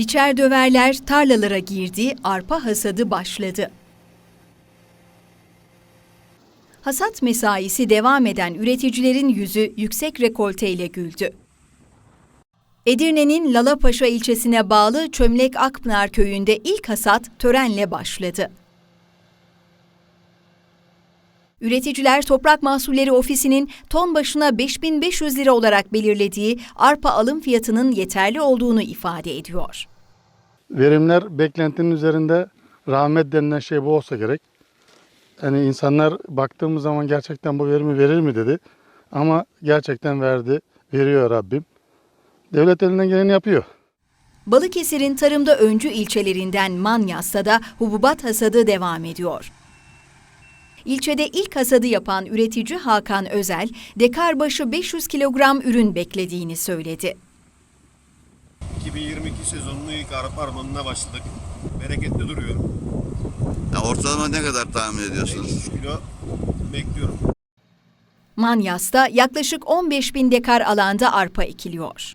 Biçer döverler tarlalara girdi, arpa hasadı başladı. Hasat mesaisi devam eden üreticilerin yüzü yüksek rekolteyle güldü. Edirne'nin Lalapaşa ilçesine bağlı Çömlek Akpınar köyünde ilk hasat törenle başladı. Üreticiler Toprak Mahsulleri Ofisi'nin ton başına 5500 lira olarak belirlediği arpa alım fiyatının yeterli olduğunu ifade ediyor. Verimler beklentinin üzerinde rahmet denilen şey bu olsa gerek. Yani insanlar baktığımız zaman gerçekten bu verimi verir mi dedi. Ama gerçekten verdi, veriyor Rabbim. Devlet elinden geleni yapıyor. Balıkesir'in tarımda öncü ilçelerinden Manyas'ta da hububat hasadı devam ediyor. İlçede ilk hasadı yapan üretici Hakan Özel, dekar başı 500 kilogram ürün beklediğini söyledi. 2022 sezonunu ilk arpa armanına başladık. Bereketli duruyor. Ya ortalama ne kadar tahmin ediyorsunuz? 500 kilo bekliyorum. Manyas'ta yaklaşık 15 bin dekar alanda arpa ekiliyor.